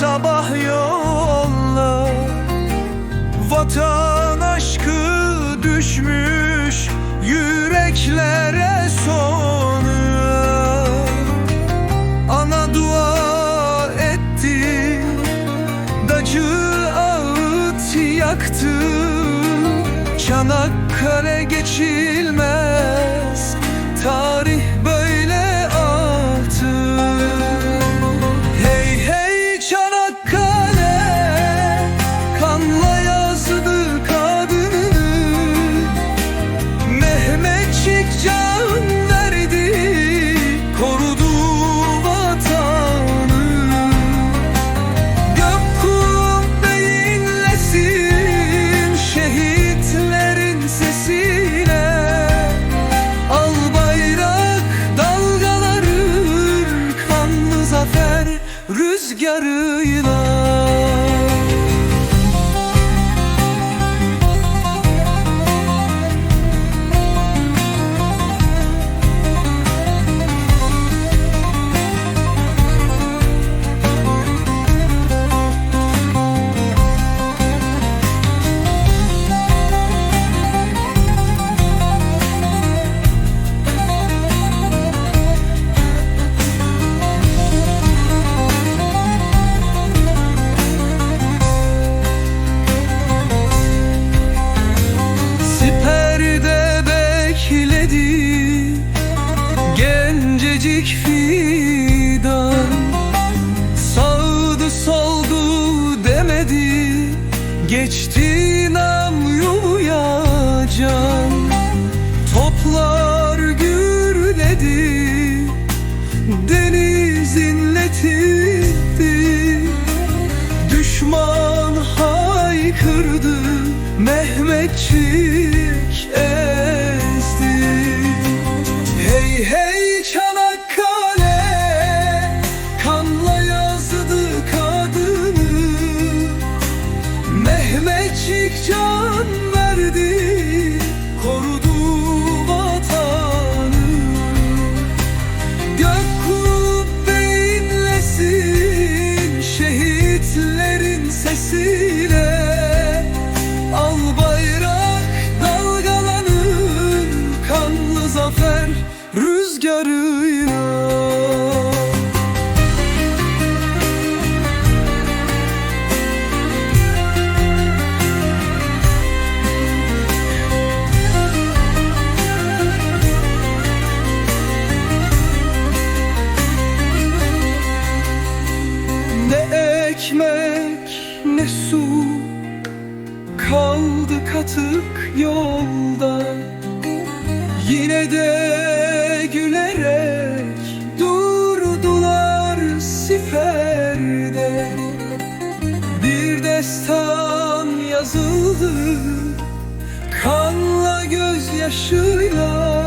sabah yolla. Vatan aşkı düşmüş yüreklere sonu. Ana dua etti Dacı ağıt yaktı. Çanakkale geçilmez Tarih böyle rüzgarıyla Siperde demedi geçti namluya can. Toplar gürledi. Deniz inletildi Düşman haykırdı. Mehmetçik ezdi Mehmetçik can Korudu vatanı. Gök şehitlerin sesiyle. Al bayrak dalgalanın kanlı zafer rüzgarıyla ne su Kaldı katık yolda. Yine de gülerek Durdular siferde. Bir destan yazıldı Kanla gözyaşıyla